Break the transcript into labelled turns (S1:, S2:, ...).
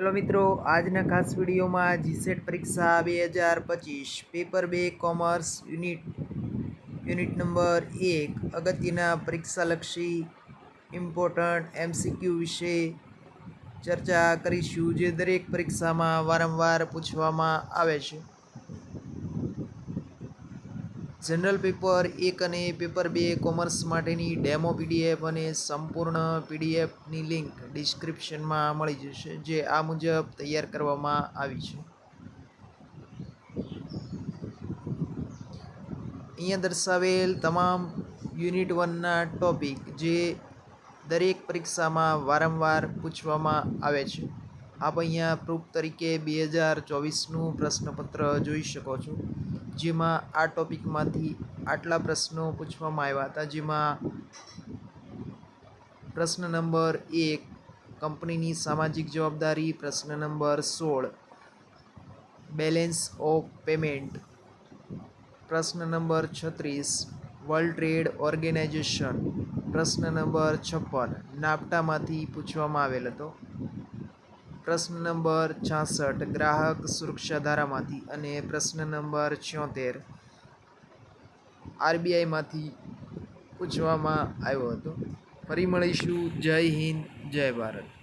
S1: Hello મિત્રો, આજના ખાસ વિડીયોમાં જીસેટ પરીક્ષા બે હજાર પચીસ પેપર બે કોમર્સ યુનિટ યુનિટ નંબર એક, અગત્યના પરીક્ષાલક્ષી ઇમ્પોર્ટન્ટ એમસીક્યુ વિશે ચર્ચા કરીશું, જે દરેક પરીક્ષામાં વારંવાર પૂછવામાં આવે છે. જનરલ પેપર એક અને પેપર બે કોમર્સ માટેની ડેમો પીડીએફ અને સંપૂર્ણ પીડીએફની લિંક ડિસ્ક્રિપ્શનમાં મળી જશે, જે આ મુજબ તૈયાર કરવામાં આવી છે. અહીંયા દર્શાવેલ તમામ યુનિટ વનના ટોપિક જે દરેક પરીક્ષામાં વારંવાર પૂછવામાં આવે છે. આપ અહીંયા પ્રૂફ તરીકે બે હજાર ચોવીસનું પ્રશ્નપત્ર જોઈ શકો છો. જેમાં આ ટોપિકમાંથી આટલા પ્રશ્નો પૂછવામાં આવ્યા હતા, જેમાં પ્રશ્ન નંબર એક, કંપનીની સામાજિક જવાબદારી, પ્રશ્ન નંબર સોળ, બેલેન્સ ઓફ પેમેન્ટ, પ્રશ્ન નંબર છત્રીસ, વર્લ્ડ ટ્રેડ ઓર્ગેનાઇઝેશન, પ્રશ્ન નંબર છપ્પન નાપટામાંથી પૂછવામાં આવેલ હતો. પ્રશ્ન નંબર છાસઠ, ગ્રાહક સુરક્ષા ધારામાંથી અને પ્રશ્ન નંબર છોતેર આરબીઆઈમાંથી પૂછવામાં આવ્યો હતો. ફરી મળીશું. જય હિન્દ, જય ભારત.